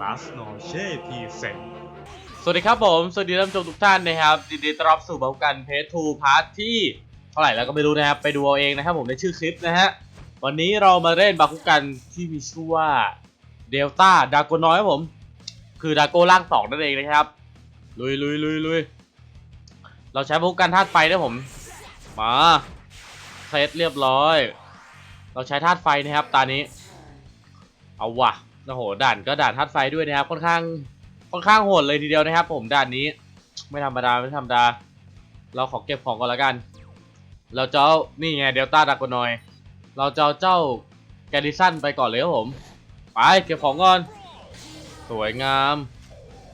ลาสโนเช่พีเซนสวัสดีครับผม สวัสดีท่านผู้ชมทุกท่านนะครับยินดีต้อนรับสู่บากันเพจทูพาร์ทที่เท่าไหร่แล้วก็ไม่รู้นะครับ ไปดูเอาเองนะครับผมในชื่อคลิปนะฮะ วันนี้เรามาเล่นบาคุกันที่มีชื่อว่าเดลต้าดาโกน้อยครับผม คือดาโกล่างสองนั่นเองนะครับ ลุยลุยลุยลุยเราใช้บาคุกันธาตุไฟนะผม มาเซตเรียบร้อย เราใช้ธาตุไฟนะครับตานี้ เอาว่ะ โอ้โหด่านก็ด่านธาตุไฟด้วยนะครับค่อนข้างค่อนข้างโหดเลยทีเดียวนะครับ ผมด่านนี้ไม่ธรรมดาไม่ธรรมดา เราขอเก็บของก่อนละกัน เราจะเอานี่ไงเดลต้าดากนอย เราจะเอาเจ้าแกดิสันไปก่อนเลยครับผม ไปเก็บของก่อน สวยงาม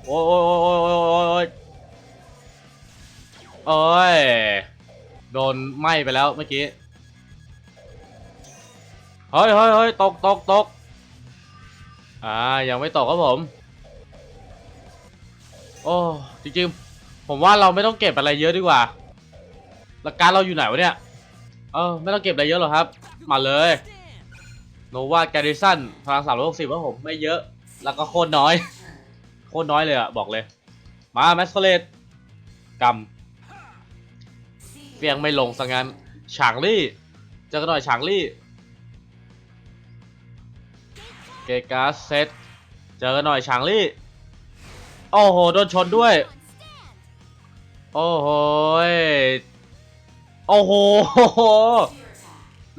โอ้ยโอ้ยโอ้ยโอ้ยโอ้ยโอ้ยโอ้ยโดนไหม้ไปแล้วเมื่อกี้ เฮ้ยเฮ้ยเฮ้ยตกตกตก อ่ายังไม่ตกครับผม โอ้จริงๆ ผมว่าเราไม่ต้องเก็บอะไรเยอะดีกว่า หลักการเราอยู่ไหนวะเนี่ย เออไม่ต้องเก็บอะไรเยอะหรอกครับ มาเลยโนวาแกริสันพลังสามร้อยหกสิบว่าผมไม่เยอะ แล้วก็โคตรน้อย โคตรน้อยเลยอะบอกเลย มาแมสโคเลตกำเฟียงไม่ลงสังงั้นฉางลี่ เจอกันหน่อยฉางลี่ เกกาเซตเจอกันหน่อยฉางลี่ โอ้โห โดนชนด้วย โอ้โห โอ้โห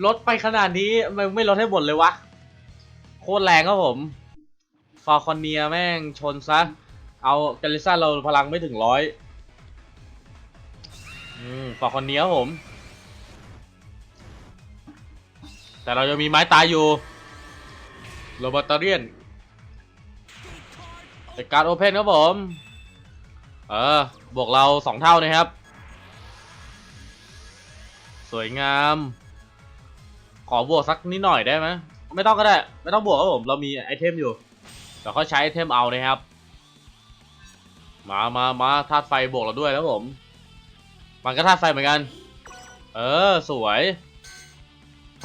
ลดไปขนาดนี้ไมไม่ลดให้หมดเลยวะ โคตรแรงครับผม ฟาคอนเนียแม่งชนซะ เอาเกลิซ่าเราพลังไม่ถึงร้อยอืมฟาคอนเนียครับผม แต่เราจะมีไม้ตายอยู่ โรบอตเตอเรียนแต่การโอเพนครับผม เออ บวกเราสองเท่านะครับ สวยงาม ขอบวกสักนิดหน่อยได้ไหมไม่ต้องก็ได้ ไม่ต้องบวกครับผม เรามีไอเทมอยู่เดี๋ยวเขาใช้ไอเทมเอานะครับ มามามาธาตุไฟบวกเราด้วยครับผม มันก็ธาตุไฟเหมือนกัน เออ สวย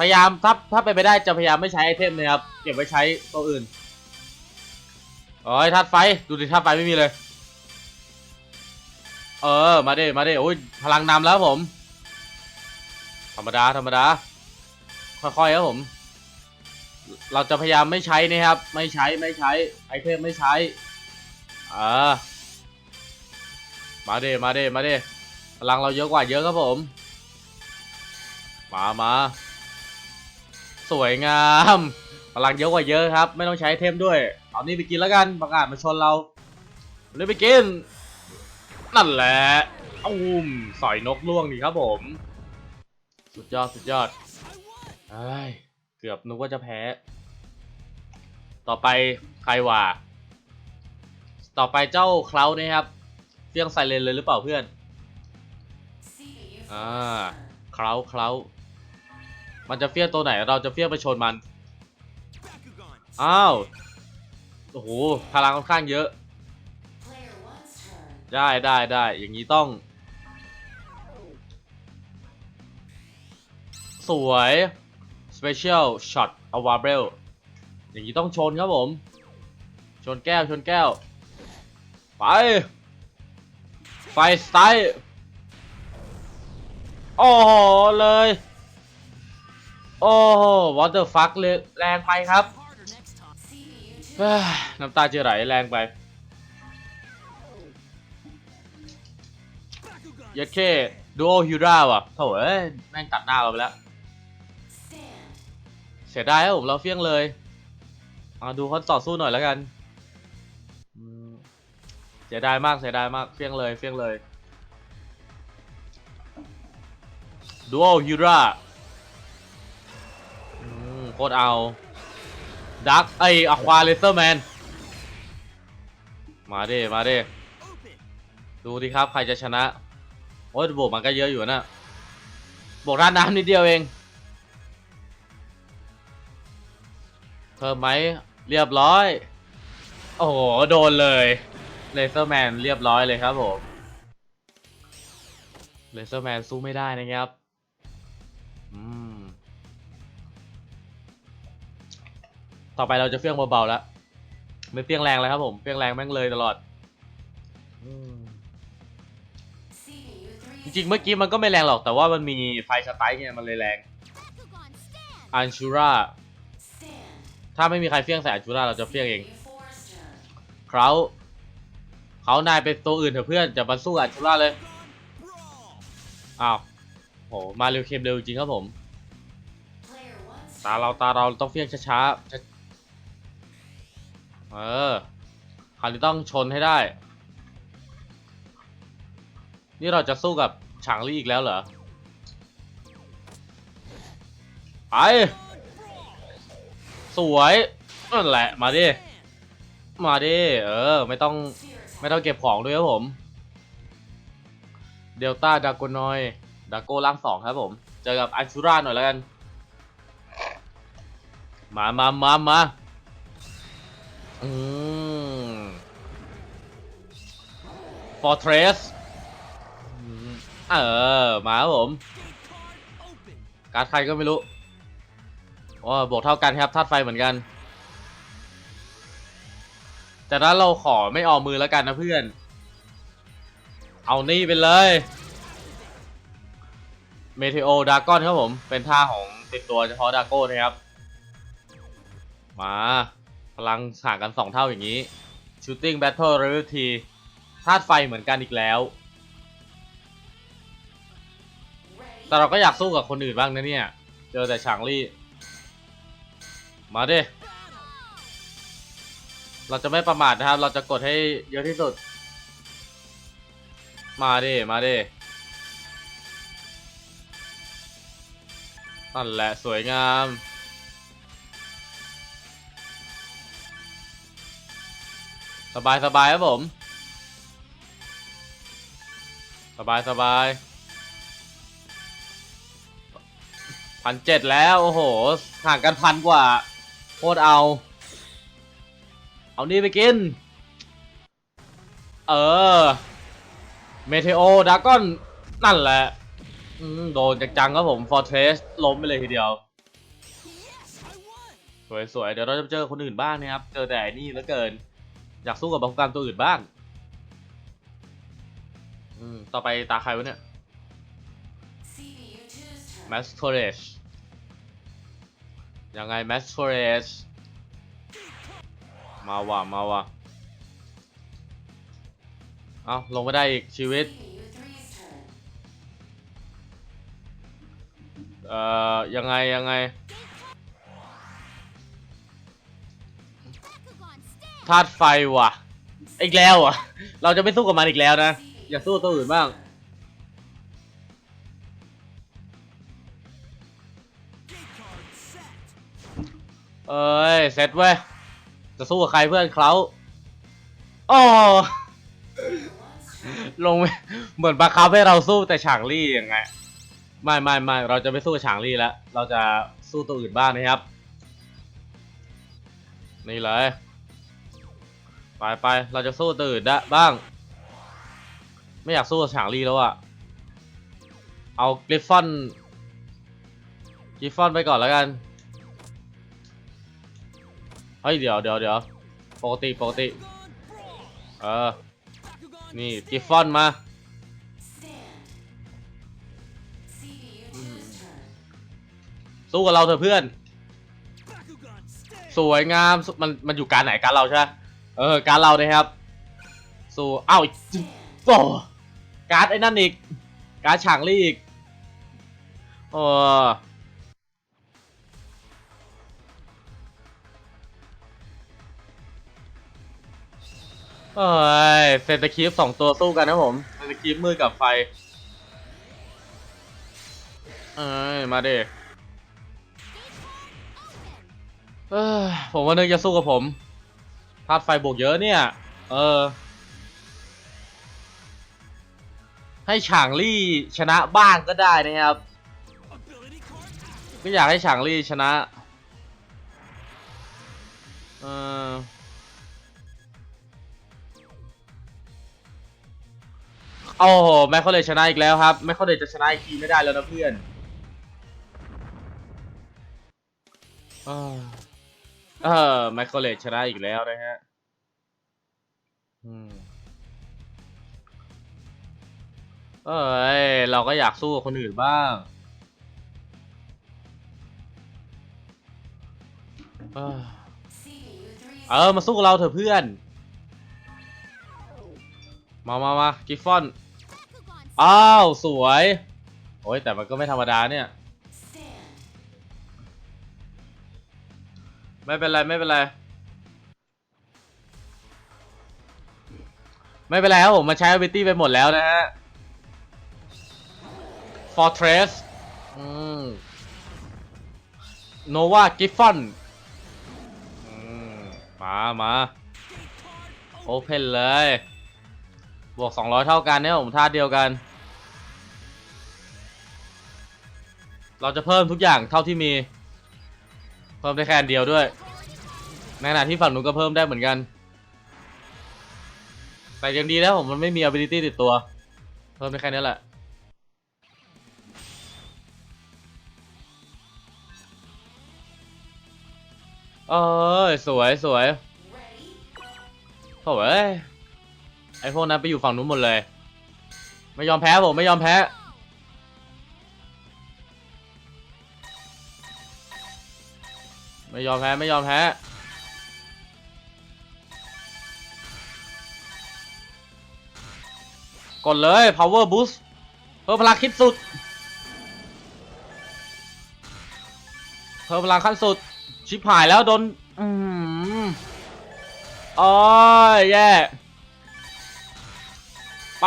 พยายามถ้าถ้าเป็นไปได้จะพยายามไม่ใช้ไอเทมนะครับ เก็บไว้ใช้ตัวอื่นโอ้ยธาตุไฟ ดูดิธาตุไฟไม่มีเลย เออ มาดิมาดิโอ้ย พลังนำแล้วผม ธรรมดา ธรรมดา ค่อยๆครับผม เราจะพยายามไม่ใช้นะครับ ไม่ใช้ ไม่ใช้ ไอเทมไม่ใช้อ่ามาดิมาดิมาดิพลังเราเยอะกว่าเยอะครับผม มามา สวยงามพลังเยอะกว่าเยอะครับ ไม่ต้องใช้เทมด้วย เอานี่ไปกินแล้วกันประกาศมาชนเราเลยไปกิน นั่นแหละอุ้มสอยนกล่วงดีครับผม สุดยอดสุดยอดเอ้ยเกือบนึกว่าจะแพ้ ต่อไปใครว่า ต่อไปเจ้าเคล้านี่ครับเฟี้ยงไซเลนเลยหรือเปล่าเพื่อน อ่าเคล้าเคล้า มันจะเฟี้ยงตัวไหน เราจะเฟี้ยงไปชนมัน อ้าว โอ้โห พลังค่อนข้างเยอะ ได้ได้ได้ อย่างนี้ต้อง สวย Special Shot a v a b l e อย่างนี้ต้องชนครับผม ชนแก้ว ชนแก้ว ไป ไฟสไตล์โอ้โหเลย โอ้วอเตอร์ฟักเลยแรงไปครับ น้ำตาจะไหลแรงไปยัดเคดูโอฮิราว่ะโถ่เอ้ยแม่งตัดหน้าเราไปแล้ว เสียดายครับผมเราเฟี้ยงเลยมาดูเขาต่อสู้หน่อยแล้วกัน เสียดายมากเสียดายมากเฟี้ยงเลยเฟี้ยงเลยดูโอฮิรา คตรเอาดักไออะควาเลเซอร์แมน มาเดิมาเดิดูดิครับ ใครจะชนะ โอ้ยบวกมันก็เยอะอยู่นะบวกด้านน้ำนิดเดียวเอง เพิ่มไหมเรียบร้อย โอ้โห โดนเลยเลเซอร์แมนเรียบร้อยเลยครับผมเลเซอร์แมนสู้ไม่ได้นะครับ ต่อไปเราจะเฟี้ยงเบาๆแล้วไม่เปรี้ยงแรงเลยครับผมเปรี้ยงแรงแม่งเลยตลอดจริงๆเมื่อกี้มันก็ไม่แรงหรอกแต่ว่ามันมีไฟสไตล์เนี่ยมันเลยแรงอันชูราถ้าไม่มีใครเฟี้ยงใส่อันชูราเราจะเฟี้ยงเองเขาเขานายเป็นตัวอื่นเถอะเพื่อนจะมาสู้กับอันชูราเลยอ้าวโหมาเร็วเคมเร็วจริงครับผมตาเราตาเราต้องเฟี้ยงช้าๆช้า เออคราวนี้ต้องชนให้ได้ นี่เราจะสู้กับฉางลี่อีกแล้วเหรอ ไป สวยนั่นแหละ มาดิ มาดิ เออ ไม่ต้อง ไม่ต้องเก็บของด้วยครับผม เดลต้าดากนอย ดาโก้ล่างสองครับผม เจอกับอันชูราหน่อยแล้วกัน มามามามา อืม Fortress เออ มาครับผม การ์ดใครก็ไม่รู้โอ้บวกเท่ากันครับธาตุไฟเหมือนกัน แต่นั้นเราขอไม่ออกมือแล้วกันนะเพื่อน เอานี่ไปเลยเมเทโอดากอนครับผม เป็นท่าของติดตัวเฉพาะดาโก้นะครับ มา ลังห่างกัน 2 เท่าอย่างนี้ Shooting Battle Reality ธาตุไฟเหมือนกันอีกแล้ว แต่เราก็อยากสู้กับคนอื่นบ้างนะเนี่ย เจอแต่ฉางลี่ มาดิ เราจะไม่ประมาทนะครับ เราจะกดให้เยอะที่สุด มาดิ มาดินั่นแหละสวยงาม สบายสบายครับผม สบายสบายพันเจ็ดแล้ว โอ้โห ห่างกันพันกว่า โคตรเอา เอานี่ไปกิน เออ เมเทโอดากอน นั่นแหละโดนจังๆครับผม ฟอร์เทสล้มไปเลยทีเดียว สวยๆ เดี๋ยวเราจะเจอคนอื่นบ้างนะครับ เจอแต่นี่แล้วเกิน อยากสู้กับบังการตัวอื่นบ้าง อืม ต่อไปตาใครวะเนี่ย m a s c o r a g e ยังไง m a s c o r a g e มาว่ะ มาว่ะ เอาลงไม่ได้อีกชีวิต เอ่อ ยังไง ยังไง ธาตุไฟว่ะ อีกแล้วอะ เราจะไม่สู้กับมันอีกแล้วนะ อย่าสู้ตัวอื่นบ้าง เอ้ย เสร็จเว้ย จะสู้กับใครเพื่อนเขาอ๋อลงเหมือนบังคับให้เราสู้แต่ฉางลี่ยังไง ไม่ไม่ไม่เราจะไม่สู้ฉางลี่แล้ว เราจะสู้ตัวอื่นบ้างนะครับ นี่เลย ไปไปเราจะสู้ตื่นได้บ้าง ไม่อยากสู้ฉางลี่แล้วอะเอากริฟฟอนกริฟฟอนไปก่อนแล้วกัน เฮ้ย เดี๋ยวเดี๋ยวเดี๋ยวปกติปกติ เออ นี่กริฟฟอนมาสู้กับเราเถอะเพื่อน สวยงาม มัน มันอยู่การไหนการเราใช่ไหม เออ การเรานะครับ สู้เอ้าโอ้การ์ดไอ้นั่นอีก การ์ดฉางลี่อีกโอ้เอ้ยเซนตคีฟสองตัวสู้กันนะผมเซนตคีฟมือกับไฟ เอ้ย มาดิเอ้ยผมว่านึกจะสู้กับผมธาตุไฟบวกเยอะเนี่ย เออ ให้ฉางลี่ชนะบ้างก็ได้นะครับ ก็อยากให้ฉางลี่ชนะ เออโอ้โหแม่เขาเลยชนะอีกแล้วครับแม่เขาเลยจะชนะอีกทีไม่ได้แล้วนะเพื่อน เออเออไมเคิลเลชนะอีกแล้วนะฮะอืมเอ้ย เราก็อยากสู้กับคนอื่นบ้างเออเออ มาสู้กับเราเถอะเพื่อน มามามากิฟฟอน อ้าว สวย โอ้ยแต่มันก็ไม่ธรรมดาเนี่ย ไม่เป็นไรไม่เป็นไร ไม่เป็นไรครับผมมาใช้ ability ไปหมดแล้วนะฮะ Fortress อืม Nova Giffon อืมมามา Open เลย บวก 200 เท่ากันเนี่ยผมท่าเดียวกัน เราจะเพิ่มทุกอย่างเท่าที่มี เพิ่มได้แค่อันเดียวด้วย ในขณะที่ฝั่งนู้นก็เพิ่มได้เหมือนกัน แต่ยังดีแล้วผมมันไม่มี ability ติดตัว เพิ่มได้แค่นี้แหละ เอ้ยสวยสวยโถ่เอ้ยไอพวกนั้นไปอยู่ฝั่งนู้นหมดเลย ไม่ยอมแพ้ผมไม่ยอมแพ้ ไม่ยอมแพ้ ไม่ยอมแพ้ กดเลย power boost เพิ่มพลังคิดสุด เพิ่มพลังขั้นสุด ชิบหายแล้วโดน อืมอ้ยแย่ ไป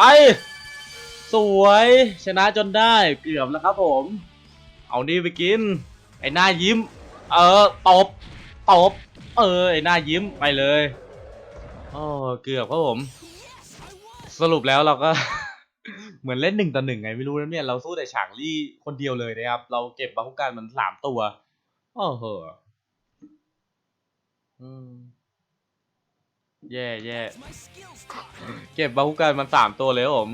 สวย ชนะจนได้ เกือบแล้วครับผม เอานี่ไปกิน ไอ้หน้ายิ้ม เออตบตบเออไอหน้ายิ้มไปเลยโอ้เกือบครับผม สรุปแล้วเราก็ เหมือนเล่นหนึ่งต่อหนึ่งไงไม่รู้นะเนี่ยเราสู้แต่ฉางลี่คนเดียวเลยนะครับ เราเก็บบาคุกันมันสามตัวโอ้โหอืมแย่แย่เก็บบาคุกันมันสามตัวเลยผม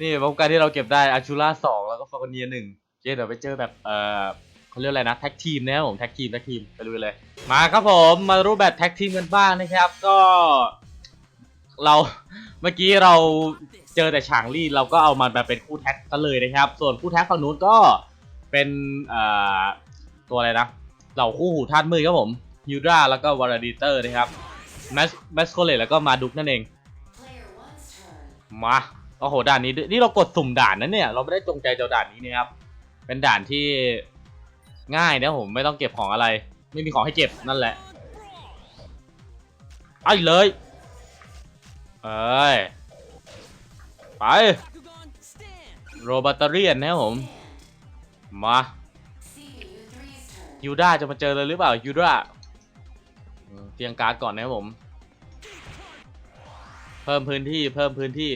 นี่บาคุกันที่เราเก็บได้อาชูล่าสองแล้วก็ฟากเนียหนึ่งเดี๋ยวไปเจอแบบเออ เขาเรียกอะไรนะแท็กทีมนะครับผมแท็กทีมแท็กทีมไปดูเลย มาครับผมมารูปแบบแท็กทีมกันบ้างนะครับ ก็เราเมื่อกี้เราเจอแต่ฉางลี่เราก็เอามันมาเป็นคู่แท็กกันเลยนะครับ ส่วนคู่แท็กฝั่งนู้นก็เป็นตัวอะไรนะเหล่าคู่หูธาตุมือครับผมยูดราแล้วก็วาราดิเตอร์นะครับแมสแมสโคเลตแล้วก็มาดุกนั่นเองมาโอ้โหด่านนี้นี่เรากดสุ่มด่านนะเนี่ย เราไม่ได้จงใจจะเอาด่านนี้นะครับ เป็นด่านที่ ง่ายนะผมไม่ต้องเก็บของอะไร ไม่มีของให้เก็บนั่นแหละไอ้เลยเอ้ยไปโรบัตเตเรียนะครับผมมายูด้าจะมาเจอเลยหรือเปล่ายูด้าเตรียงการ์ดก่อนนะครับผม เพิ่มพื้นที่เพิ่มพื้นที่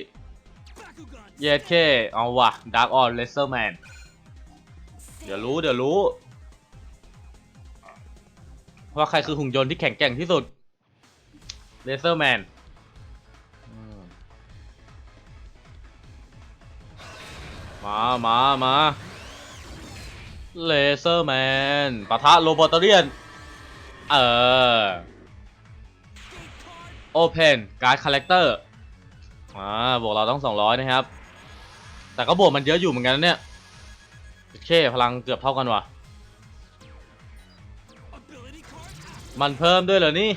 เยสเคเอาว่ะดาร์กออนเลเซอร์แมนเดี๋ยวรู้เดี๋ยวรู้ ว่าใครคือหุ่นยนต์ที่แข็งแกร่งที่สุดเลเซอร์แมนมามามาเลเซอร์แมนปะทะโรบอตเรียน เออโอเพนการ์ดคาแรคเตอร์อ่าบวกเราต้อง 200 นะครับ แต่ก็บวกมันเยอะอยู่เหมือนกันเนี่ยโอเคพลังเกือบเท่ากันว่ะ มันเพิ่มด้วยเหรอนี่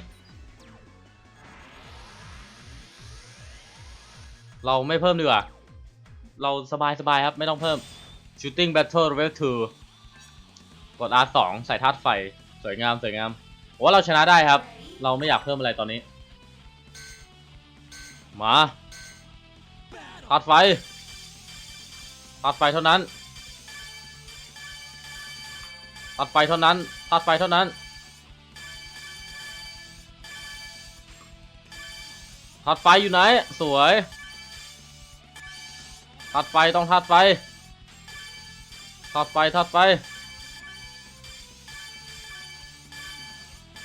เราไม่เพิ่มดีกว่า เราสบายสบายครับไม่ต้องเพิ่ม Shooting Battle Level 2 กด R2 ใส่ธาตุไฟ สวยงามสวยงามผมว่าเราชนะได้ครับ เราไม่อยากเพิ่มอะไรตอนนี้ มาธาตุไฟธาตุไฟเท่านั้นธาตุไฟเท่านั้นธาตุไฟเท่านั้น ธาตุไฟอยู่ไหน สวยธาตุไฟต้องธาตุไฟธาตุไฟธาตุไฟ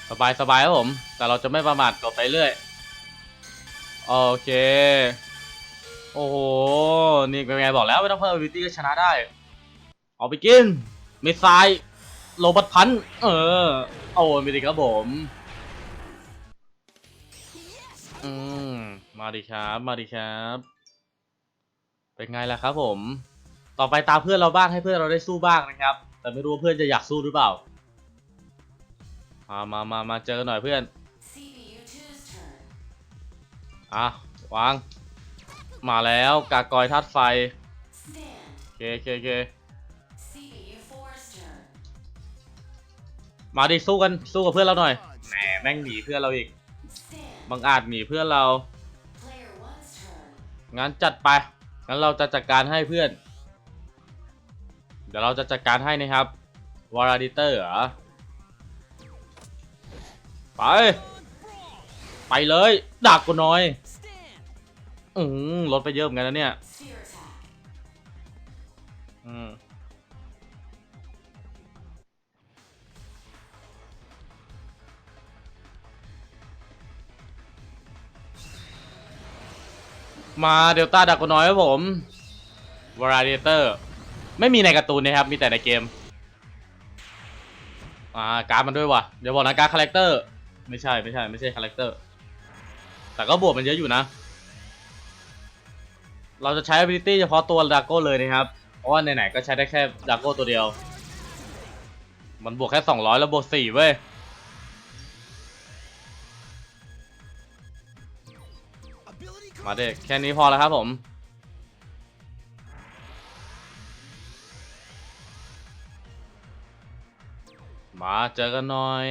สบายสบายครับผม แต่เราจะไม่ประมาทกดไปเรื่อย โอเค โอ้โห นี่เป็นไงบอกแล้วไม่ต้องเพิ่ม ability ก็ชนะได้ เอาไปกินมิสไซล์โรบัตพันธ์เออโอ้ไม่ดีครับผม อืม มาดิครับ มาดิครับ เป็นไงล่ะครับผม ต่อไปตามเพื่อนเราบ้างให้เพื่อนเราได้สู้บ้างนะครับ แต่ไม่รู้ว่าเพื่อนจะอยากสู้หรือเปล่า มามามามาเจอกันหน่อยเพื่อน อะ วาง มาแล้วกากอยธาตุไฟโอเคโอเคโอเคมาดิสู้กันสู้กับเพื่อนเราหน่อย แหมแม่งหนีเพื่อนเราอีก บังอาจหนีเพื่อนเรา Player 1's turn. งั้นจัดไป งั้นเราจะจัดการให้เพื่อน เดี๋ยวเราจะจัดการให้นะครับ วาราดิเตอร์เหรอ ไป ไปเลยดักกูหน่อย อืมลดไปเยอะเหมือนกันนะเนี่ย มาเดลต้าดักกน้อยครับผมวาราเดเตอร์ไม่มีในการ์ตูนนะครับ มีแต่ในเกม อ่า การ์ดมันด้วยว่ะ เดี๋ยวบอกนะการ์ดคาแรคเตอร์ ไม่ใช่ไม่ใช่ไม่ใช่คาแรคเตอร์ แต่ก็บวกมันเยอะอยู่นะ เราจะใช้ ability เฉพาะตัวดาโก้เลยนะครับ เพราะว่าไหนๆก็ใช้ได้แค่ดาโก้ตัวเดียว มันบวกแค่ 200 แล้วบวก 4 เว้ย มาเด็กแค่นี้พอแล้วครับผมมาเจอกันหน่อย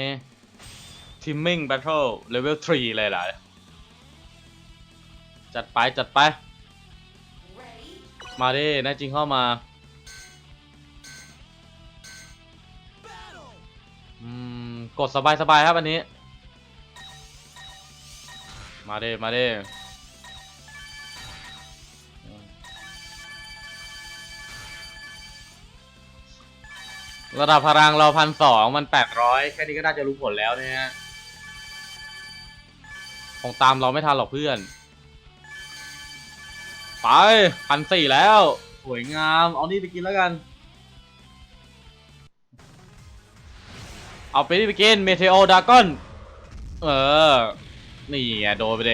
Teaming Battle Level 3 เลยล่ะ จัดไป จัดไป มาดิแน่จริงเข้ามาอืมกดสบายสบาย ๆ ครับอันนี้ มาดิมาดิ ระดับพลังเราพันสองมันแปดร้อยแค่นี้ก็น่าจะรู้ผลแล้วเนี่ย คงตามเราไม่ทันหรอกเพื่อน ไปพันสี่แล้ว สวยงาม เอานี่ไปกินแล้วกัน เอาไปนี่ไปกินเมเทโอดากอน เออ นี่ไงโดนไปเด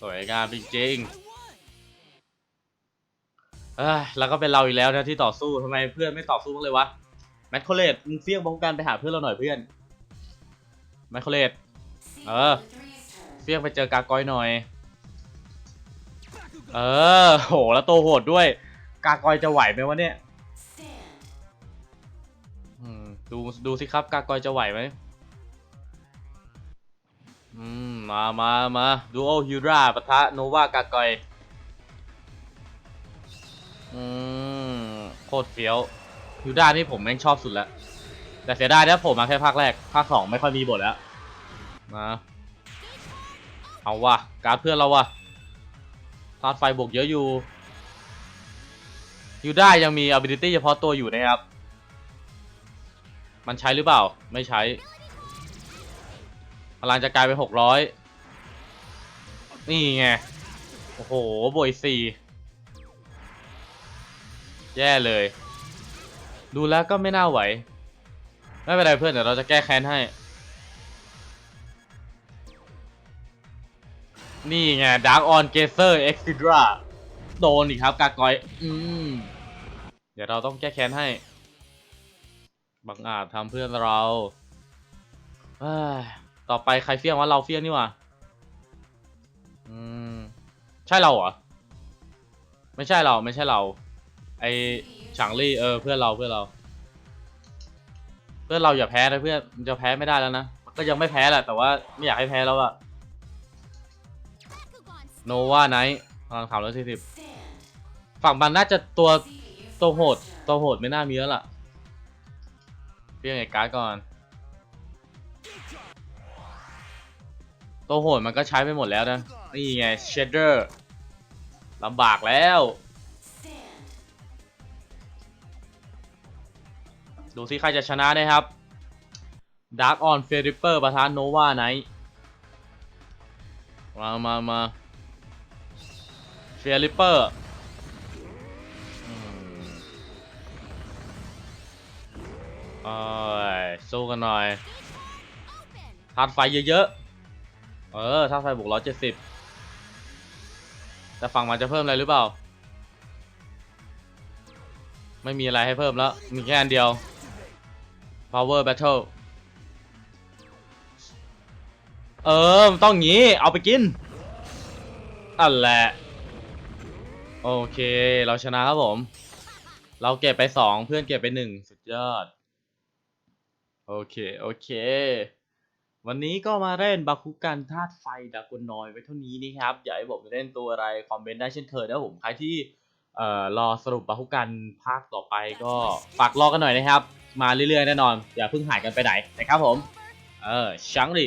สวยงามจริงๆ เอ้ยแล้วก็เป็นเราอีกแล้วนะที่ต่อสู้ทำไมเพื่อนไม่ต่อสู้บ้างเลยวะแมคโคเลตมึงเฟี้ยงบ้องกันไปหาเพื่อนเราหน่อยเพื่อนแมคโคเลต Uh. CPU3's turn. เฟี้ยงไปเจอกากอยหน่อย เออโหแล้วโตโหดด้วย กากอยจะไหวไหมวะเนี่ยดูดูสิครับ กากอยจะไหวไหมอืมมามามาดูโอฮิราปะทะโนวากากอย อืมโคตรเฟี้ยวฮิวด้านี่ผมแม่งชอบสุดแล้ว แต่เสียดายนะผมมาแค่ภาคแรก ภาคสองไม่ค่อยมีบทแล้วมาเอาว่ะ การเพื่อนเราว่ะธาตุไฟบวกเยอะอยู่ฮิวด้ายังมี ability เฉพาะตัวอยู่นะครับ มันใช้หรือเปล่า ไม่ใช้ พลังจะกลายเป็นหกร้อย นี่ไง โอ้โห บวกอีกสี่ แย่เลย ดูแล้วก็ไม่น่าไหว ไม่เป็นไรเพื่อนเดี๋ยวเราจะแก้แค้นให้ นี่ไง Dark On Gazer e x i d r a โดนอีกครับ กากอย อืม เดี๋ยวเราต้องแก้แค้นให้ บังอาจทำเพื่อนเราต่อไปใครเฟี้ยงวะเราเฟี้ยงนี่หว่าอืม ใช่เราเหรอ ไม่ใช่เราไม่ใช่เรา ไอฉางลี่เออเพื่อนเราเพื่อนเรา เพื่อนเราอย่าแพ้นะเพื่อนมันจะแพ้ไม่ได้แล้วนะก็ยังไม่แพ้แหละแต่ว่าไม่อยากให้แพ้แล้วอะโนวาไนท์พลังสามร้อยสี่สิบฝั่งมันน่าจะตัวตัวโหดตัวโหดไม่น่ามีแล้วล่ะเพียงไอ้การ์ดก่อนตัวโหดมันก็ใช้ไปหมดแล้วนะ นี่ไงเชดเดอร์ลำบากแล้ว ดูสิใครจะชนะนะครับ Dark on f e r i p e r ประธานโนวาไนมามามาเฟริเปอร์เอ้ยสู้กันหน่อยธาตุไฟเยอะๆ เออธาตุไฟบวกร้อยเจ็ดสิบแต่ฝั่งมันจะเพิ่มอะไรหรือเปล่า ไม่มีอะไรให้เพิ่มแล้ว มีแค่อันเดียว power battle เออมันต้องงี้ เอาไปกินนั่นแหละ โอเค เราชนะครับผม เราเก็บไปสองเพื่อนเก็บไปหนึ่งสุดยอด โอเค โอเค วันนี้ก็มาเล่นบาคุกันธาตุไฟดากอนนอยไว้เท่านี้นี่ครับ อยากให้ผมเล่นตัวอะไร คอมเมนต์ได้เช่นเคยนะผม ใครที่เอ่อรอสรุปบาคุกันภาคต่อไปก็ฝากรอกันหน่อยนะครับ มาเรื่อยๆแน่นอน อย่าเพิ่งหายกันไปไหนนะครับผม เออชังดิ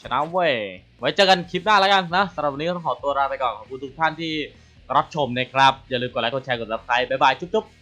ชนะเว้ย ไว้เจอกันคลิปหน้าแล้วกันนะสำหรับวันนี้ก็ต้องขอตัวลาไปก่อน ขอบคุณทุกท่านที่รับชมนะครับ อย่าลืมกดไลค์ กดแชร์ กดซับสไครต์บ๊ายบาย จุ๊บๆ